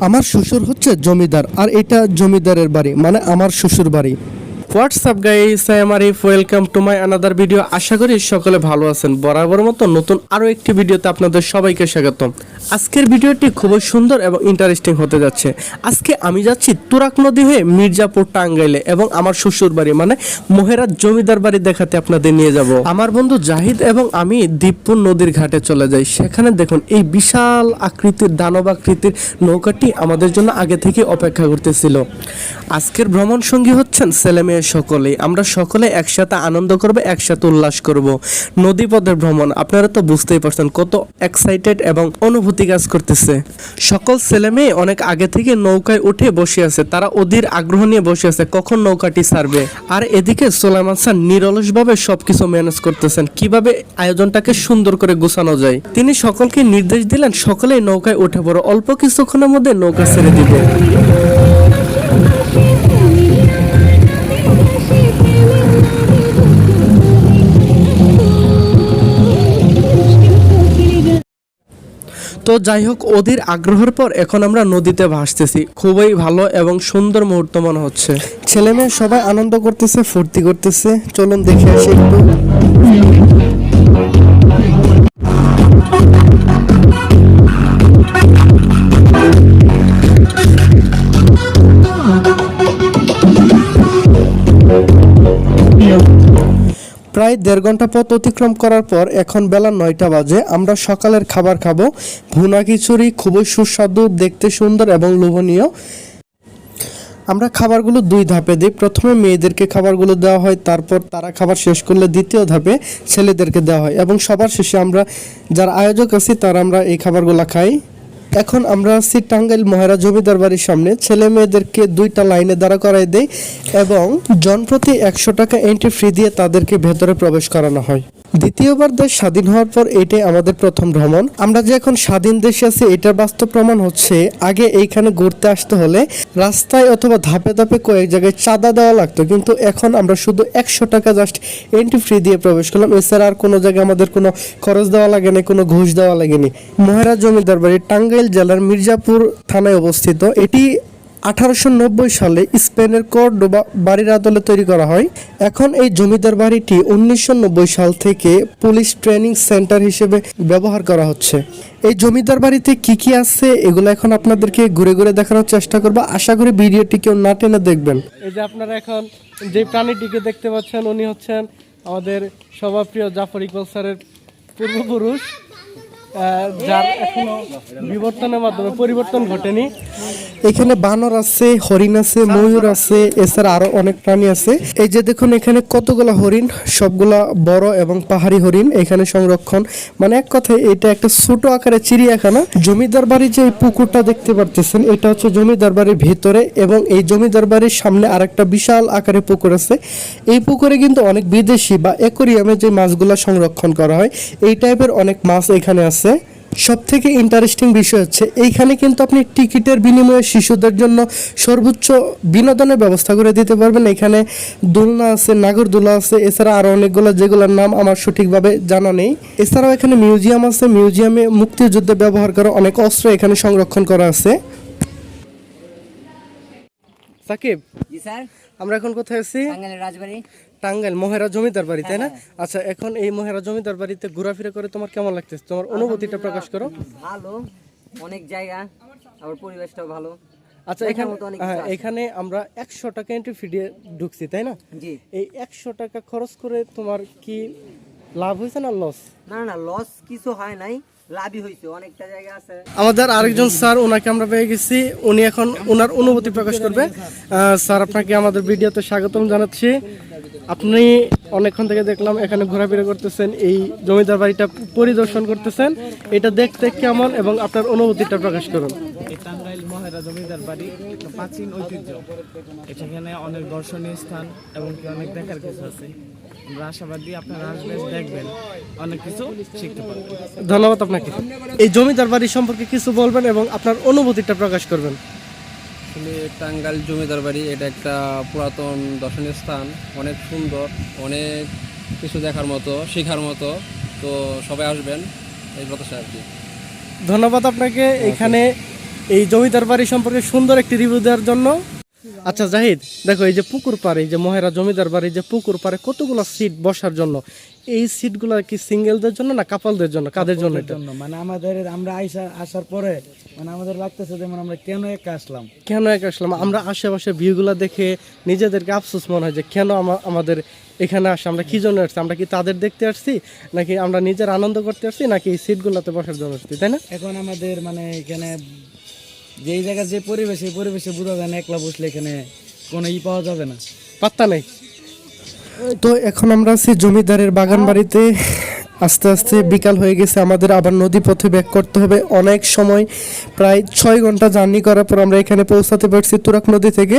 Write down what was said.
আমার শ্বশুর হচ্ছে জমিদার আর এটা জমিদারের বাড়ি মানে আমার শ্বশুর বাড়ি WhatsApp guys I Arif welcome to my another video আশা করি সকলে ভালো আছেন। বরাবর মতো নতুন আরও একটি ভিডিওতে আপনাদের সবাইকে স্বাগতম। আজকের ভিডিওটি খুবই সুন্দর এবং ইন্টারেস্টিং হতে যাচ্ছে। আজকে আমি যাচ্ছি তুরাক নদী হয়ে মির্জাপুর টাঙ্গাইলে এবং আমার শ্বশুর বাড়ি মানে মোহেরাত জমিদার বাড়ি দেখাতে আপনাদের নিয়ে যাব। আমার বন্ধু জাহিদ এবং আমি দীপপুর নদীর ঘাটে চলে যাই। সেখানে দেখুন এই বিশাল আকৃতির, দানব আকৃতির নৌকাটি আমাদের জন্য আগে থেকে অপেক্ষা করতেছিল। আজকের ভ্রমণ সঙ্গী হচ্ছেন ছেলে মেয়ে সকলেই। আমরা সকলে একসাথে আনন্দ করব, একসাথে উল্লাস করব। নদীপথের ভ্রমণ, আপনারা তো বুঝতেই পারছেন কত এক্সাইটেড এবং অনুভূতি কাজ করতেছে। সকল ছেলে মেয়ে অনেক আগে থেকে নৌকায় উঠে বসে আছে, তারা অধীর আগ্রহ নিয়ে বসে আছে, কখন নৌকাটি ছাড়বে? আর এদিকে সোলাইমান স্যার নিরলসভাবে সবকিছু ম্যানেজ করতেছেন, কীভাবে আয়োজনটাকে সুন্দর করে গোছানো যায়। তিনি সকলকে নির্দেশ দিলেন, সকলেই নৌকায় উঠে পড়ো, অল্প কিছুক্ষণের মধ্যে নৌকা ছেড়ে দিবে। তো যাই হোক, ওদের আগ্রহের পর এখন আমরা নদীতে ভাসতেছি। খুবই ভালো এবং সুন্দর মুহূর্ত মনে হচ্ছে। ছেলে মেয়ে সবাই আনন্দ করতেছে, ফুর্তি করতেছে। চলুন দেখে আসি একটু। দেড় ঘণ্টা পথ অতিক্রম করার পর এখন বেলা নয়টা বাজে। আমরা সকালের খাবার খাব। ভুনা খিচুড়ি খুবই সুস্বাদু, দেখতে সুন্দর এবং লোভনীয়। আমরা খাবারগুলো দুই ধাপে দিই। প্রথমে মেয়েদেরকে খাবারগুলো দেওয়া হয়, তারপর তারা খাবার শেষ করলে দ্বিতীয় ধাপে ছেলেদেরকে দেওয়া হয় এবং সবার শেষে আমরা, যারা আয়োজক আছি, তারা আমরা এই খাবারগুলো খাই। এখন আমরা আছি টাঙ্গাইল মহারাজ জমিদার বাড়ির সামনে। ছেলে মেয়েদেরকে দুইটা লাইনে দাঁড়া করাই দেয় এবং জনপ্রতি একশো টাকা এন্ট্রি ফ্রি দিয়ে তাদেরকে ভেতরে প্রবেশ করানো হয়। দ্বিতীয়বার দেশ স্বাধীন হওয়ার পর এটাই আমাদের প্রথম ভ্রমণ। আমরা যে এখন স্বাধীন দেশে আছি, এটার বাস্তব প্রমাণ হচ্ছে, আগে এইখানে ঘুরতে আসতে হলে রাস্তায় অথবা ধাপে ধাপে কয়েক জায়গায় চাঁদা দেওয়া লাগতো। কিন্তু এখন আমরা শুধু একশো টাকা জাস্ট এন্ট্রি ফ্রি দিয়ে প্রবেশ করলাম। এছাড়া আর কোনো জায়গায় আমাদের কোনো খরচ দেওয়া লাগেনি কোনো ঘুষ দেওয়া লাগেনি। মহারাজ জমিদার বাড়ি, টাঙ্গাইল জেলার মির্জাপুর থানায় অবস্থিত। এটি আঠারোশো নব্বই সালে স্পেনের কর্ডোবা বাড়ির আদলে তৈরি করা হয়। এখন এই জমিদার বাড়িটি উনিশশো নব্বই সাল থেকে পুলিশ ট্রেনিং সেন্টার হিসেবে ব্যবহার করা হচ্ছে। এই জমিদার বাড়িতে কি কি আছে, এগুলো এখন আপনাদেরকে ঘুরে ঘুরে দেখানোর চেষ্টা করব। আশা করি ভিডিওটি কেউ না টেনে দেখবেন। এই যে আপনারা এখন যে প্রাণীটিকে দেখতে পাচ্ছেন, উনি হচ্ছেন আমাদের সভাপ্রিয় জাফর ইকবাল স্যারের পূর্বপুরুষ। যার এখনও বিবর্তনের মাধ্যমে পরিবর্তন ঘটেনি। এখানে বানর আছে, হরিণ আছে, ময়ূর আছে, এছাড়া আরও অনেক প্রাণী আছে। এই যে দেখুন, এখানে কতগুলা হরিণ, সবগুলা বড় এবং পাহাড়ি হরিণ এখানে সংরক্ষণ। মানে এক কথায়, এটা একটা ছোট আকারে চিড়িয়াখানা। জমিদার বাড়ি যে পুকুরটা দেখতে পারতেছেন, এটা হচ্ছে জমিদার বাড়ির ভেতরে এবং এই জমিদার বাড়ির সামনে আরেকটা বিশাল আকারে পুকুর আছে। এই পুকুরে কিন্তু অনেক বিদেশি বা অ্যাকোরিয়ামে যে মাছগুলা সংরক্ষণ করা হয়, এই টাইপের অনেক মাছ এখানে আছে। সব থেকে ইন্টারেস্টিং বিষয় হচ্ছে এইখানে কিন্তু আপনি টিকিটের বিনিময়ে শিশুদের জন্য সর্বোচ্চ বিনোদনের ব্যবস্থা করে দিতে পারবেন। এখানে দোলনা আছে নাগরদোলা আছে এছাড়া আরও অনেকগুলো যেগুলোর নাম আমার সঠিকভাবে জানা নেই। এছাড়াও এখানে মিউজিয়াম আছে মিউজিয়ামে মুক্তিযুদ্ধে ব্যবহার করা অনেক অস্ত্র এখানে সংরক্ষণ করা আছে। সাকিব? জি স্যার। আমরা এখন কোথায় আছি? রাজবাড়ি। টাঙ্গাইল মহেরা জমিদার বাড়ি তাই না? আচ্ছা এখন এই মহেরা জমিদার বাড়িতে ঘোরাফেরা করে তোমার কেমন লাগতেছে? তোমার অনুভূতিটা প্রকাশ করো। ভালো অনেক জায়গা আবার পরিবেশটাও ভালো। আচ্ছা এখানে মতো অনেক হ্যাঁ এখানে আমরা একশো টাকা এন্ট্রি ফি দিয়ে ঢুকছি তাই না? এই একশো টাকা খরচ করে তোমার কি লাভ হয়েছে না লস না না লস কিছু হয় নাই। লাভই হয়েছে অনেকটা জায়গা আছে। আমাদের আরেকজন স্যার ওনাকে আমরা পেয়ে গেছি। উনি এখন ওনার অনুভূতি প্রকাশ করবে। স্যার আপনাকে আমাদের ভিডিওতে স্বাগতম জানাচ্ছি। আপনি অনেকক্ষণ থেকে দেখলাম এখানে ঘোরাফেরা করতেছেন এই জমিদার বাড়িটা পরিদর্শন করতেছেন। এটা দেখতে কেমন এবং আপনার অনুভূতিটা প্রকাশ করুন। টাঙ্গাইল মহেরা জমিদার বাড়ি একটা প্রাচীন ঐতিহ্য। এখানে অনেক দর্শনীয় স্থান এবং অনেক দেখার কিছু আছে। আমরা আশাবাদী আপনারা আসবেন দেখবেন। অনেক কিছু শিখতে পারবেন। ধন্যবাদ আপনাকে। এই জমিদার বাড়ি সম্পর্কে কিছু বলবেন এবং আপনার অনুভূতিটা প্রকাশ করবেন। আসলে টাঙ্গাইল জমিদার বাড়ি এটা একটা পুরাতন দর্শনীয় স্থান। অনেক সুন্দর অনেক কিছু দেখার মতো শেখার মতো। তো সবাই আসবেন এই প্রত্যাশা আর কি। ধন্যবাদ আপনাকে। এখানে এই জমিদার বাড়ি সম্পর্কে সুন্দর একটি রিভিউ দেওয়ার জন্য। আচ্ছা জাহিদ দেখো এই যে পুকুর পাড়ে যে মহেরা জমিদার বাড়ি যে পুকুর পাড়ে কতগুলো সিট বসার জন্য? এই সিটগুলো কি সিঙ্গেলদের জন্য না কাপালদের জন্য? কাদের জন্য মানে আমাদের আমরা আইসা আসার পরে মানে আমাদের লাগতেছে যেমন আমরা কেন একা আসলাম? কেন এক আসলাম? আমরা আশেপাশে ভিউগুলো দেখে নিজেদেরকে আফসোস মনে হয় যে কেন আমা- আমাদের এখানে আসে? আমরা কি জন্য আসছি? আমরা কি তাদের দেখতে আসছি? নাকি আমরা নিজের আনন্দ করতে আসছি? নাকি এই সিটগুলোতে বসার জন্য আসছি? তাই না? এখন আমাদের মানে এখানে যেই জায়গায় যে পরিবেশ এই পরিবেশে বোঝা যায় না একলা বসলে এখানে কোনো ই পাওয়া যাবে না। পাত্তা নেই। তো এখন আমরা আছি জমিদারের বাগান বাড়িতে। আস্তে আস্তে বিকাল হয়ে গেছে আমাদের আবার নদী পথে ব্যাক করতে হবে। অনেক সময় প্রায় ছয় ঘণ্টা জার্নি করার পর আমরা এখানে পৌঁছাতে পারছি তুরাক নদী থেকে।